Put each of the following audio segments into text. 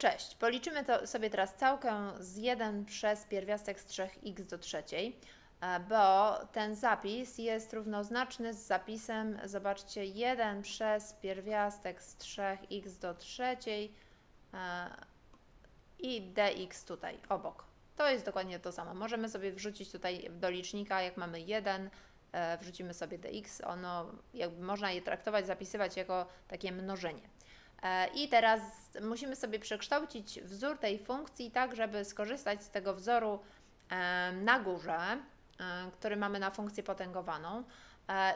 Cześć. Policzymy to sobie teraz całkę z 1 przez pierwiastek z 3x do trzeciej, e, bo ten zapis jest równoznaczny z zapisem, zobaczcie, 1 przez pierwiastek z 3x do trzeciej e, i dx tutaj obok. To jest dokładnie to samo. Możemy sobie wrzucić tutaj do licznika, jak mamy 1, e, wrzucimy sobie dx, ono jakby można je traktować, zapisywać jako takie mnożenie. E, I teraz musimy sobie przekształcić wzór tej funkcji tak, żeby skorzystać z tego wzoru e, na górze, e, który mamy na funkcję potęgowaną.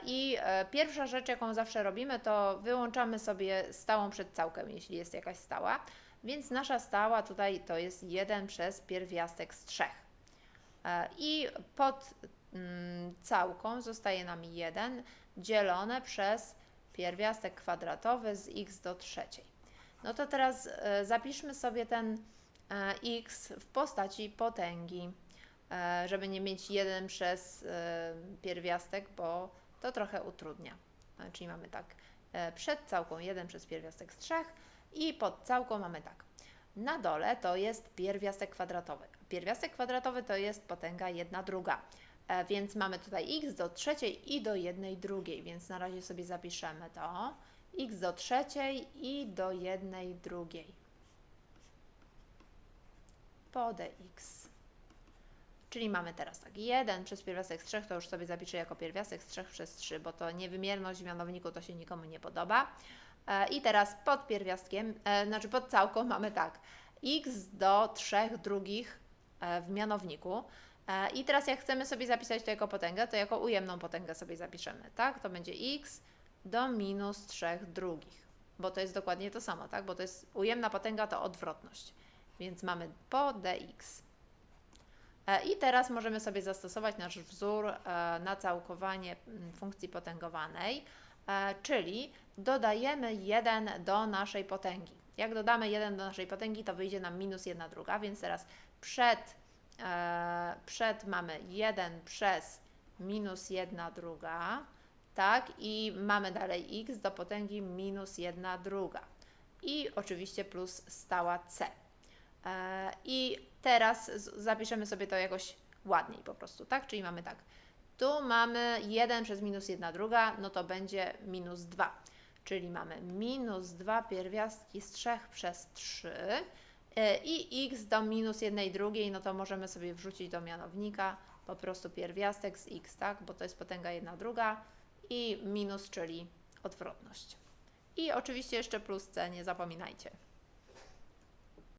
I pierwsza rzecz, jaką zawsze robimy, to wyłączamy sobie stałą przedcałkę, jeśli jest jakaś stała. Więc nasza stała tutaj to jest 1 przez pierwiastek z 3. E, I pod mm, całką zostaje nam 1 dzielone przez pierwiastek kwadratowy z x do trzeciej. No to teraz e, zapiszmy sobie ten e, x w postaci potęgi, e, żeby nie mieć 1 przez pierwiastek, bo to trochę utrudnia. Czyli mamy tak, przed całką 1 przez pierwiastek z 3 i pod całką mamy tak. Na dole to jest pierwiastek kwadratowy. Pierwiastek kwadratowy to jest potęga 1 druga. E, Więc mamy tutaj x do trzeciej i do jednej drugiej, więc na razie sobie zapiszemy to. x do trzeciej i do jednej drugiej. Po dx. Czyli mamy teraz tak, 1 przez pierwiastek z 3 to już sobie zapiszę jako pierwiastek z 3 przez 3, bo to niewymierność w mianowniku to się nikomu nie podoba. E, I teraz pod pierwiastkiem, e, znaczy pod całką mamy tak, x do 3 drugich w mianowniku. E, I teraz jak chcemy sobie zapisać to jako potęgę, to jako ujemną potęgę sobie zapiszemy, tak? To będzie x do minus 3 drugich, bo to jest dokładnie to samo, tak? Bo to jest ujemna potęga to odwrotność, więc mamy po dx. E, I teraz możemy sobie zastosować nasz wzór e, na całkowanie mm, funkcji potęgowanej, czyli dodajemy 1 do naszej potęgi. Jak dodamy 1 do naszej potęgi, to wyjdzie nam minus 1 druga, więc teraz przed, przed mamy 1 przez minus 1 druga, tak, i mamy dalej x do potęgi minus 1 druga. I oczywiście plus stała c. E, I teraz zapiszemy sobie to jakoś ładniej po prostu, tak? Czyli mamy tak. Tu mamy 1 przez minus 1 druga, no to będzie minus 2. Czyli mamy minus 2 pierwiastki z 3 przez 3 e, i x do minus 1 drugiej, no to możemy sobie wrzucić do mianownika po prostu pierwiastek z x, tak? Bo to jest potęga 1 druga i minus, czyli odwrotność. I oczywiście jeszcze plus c, nie zapominajcie.